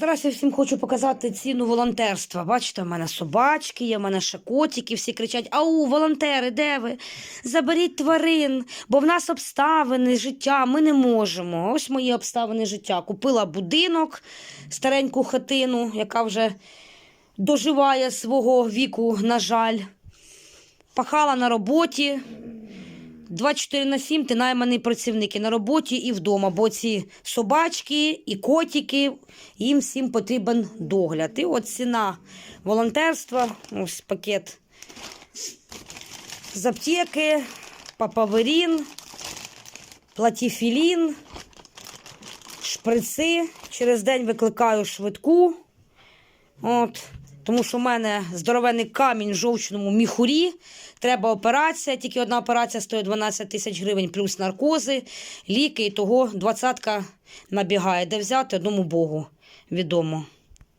Зараз я всім хочу показати ціну волонтерства. Бачите, в мене собачки, є в мене ще котики, всі кричать: Ау, волонтери, де ви? Заберіть тварин, бо в нас обставини життя, ми не можемо. Ось мої обставини життя. Купила будинок, стареньку хатину, яка вже доживає свого віку, на жаль. Пахала на роботі. 24 на 7 ти найманий працівник і на роботі і вдома, бо ці собачки і котики, їм всім потрібен догляд. І от ціна волонтерства, ось пакет з аптеки, папаверін, платіфілін, шприци. Через день викликаю швидку. От, тому що в мене здоровений камінь в жовчному міхурі. Треба операція. Тільки одна операція стоїть 12 тисяч гривень, плюс наркози, ліки, і того двадцятка набігає. Де взяти одному Богу відомо.